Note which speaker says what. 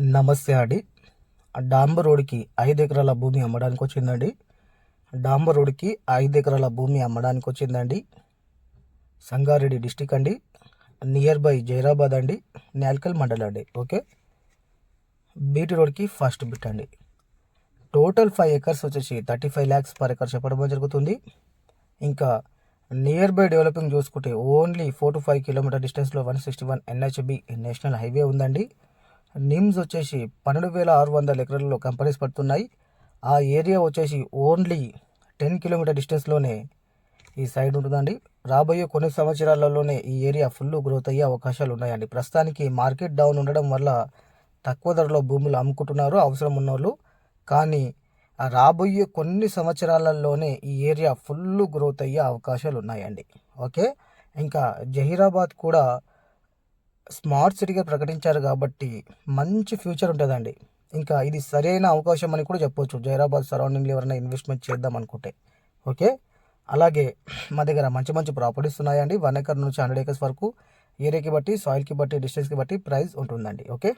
Speaker 1: నమస్తే అండి. డాంబర్ రోడ్కి ఐదు ఎకరాల భూమి అమ్మడానికి వచ్చిందండి. డాంబర్ రోడ్కి ఐదు ఎకరాల భూమి అమ్మడానికి వచ్చిందండి. సంగారెడ్డి డిస్టిక్ అండి. నియర్ బై జైరాబాద్ అండి. నేల్కల్ మండల్ అండి. ఓకే? బీటీ రోడ్కి ఫస్ట్ బిట్ అండి. టోటల్ ఫైవ్ ఎకర్స్ వచ్చేసి thirty five lakhs per acre చెప్పడం జరుగుతుంది. ఇంకా నియర్ బై డెవలపింగ్ చూసుకుంటే only four to five kilometre డిస్టెన్స్లో one sixty one NHB national highway ఉందండి. నిమ్స్ వచ్చేసి పన్నెండు వేల ఆరు వందల ఎకరాల్లో కంపెనీస్ పడుతున్నాయి. ఆ ఏరియా వచ్చేసి ఓన్లీ టెన్ కిలోమీటర్ డిస్టెన్స్లోనే ఈ సైడ్ ఉంటుందండి. రాబోయే కొన్ని సంవత్సరాలలోనే ఈ ఏరియా ఫుల్ గ్రోత్ అయ్యే అవకాశాలు ఉన్నాయండి. ప్రస్తుతానికి మార్కెట్ డౌన్ ఉండడం వల్ల తక్కువ ధరలో భూములు అమ్ముకుంటున్నారు అవసరం ఉన్నోళ్ళు. కానీ ఆ రాబోయే కొన్ని సంవత్సరాలలోనే ఈ ఏరియా ఫుల్ గ్రోత్ అయ్యే అవకాశాలు ఉన్నాయండి. ఓకే? ఇంకా జహీరాబాద్ కూడా స్మార్ట్ సిటీగా ప్రకటించారు కాబట్టి మంచి ఫ్యూచర్ ఉంటుందండి. ఇంకా ఇది సరైన అవకాశం అని కూడా చెప్పొచ్చు. జైరాబాద్ సరౌండింగ్లో ఎవరైనా ఇన్వెస్ట్మెంట్ చేద్దాం అనుకుంటే. ఓకే? అలాగే మా దగ్గర మంచి మంచి ప్రాపర్టీస్ ఉన్నాయండి. వన్ ఎకర్ నుంచి హండ్రెడ్ ఏకర్స్ వరకు ఏరియాకి బట్టి సాయిల్కి బట్టి డిస్టెన్స్కి బట్టి ప్రైస్ ఉంటుందండి. ఓకే?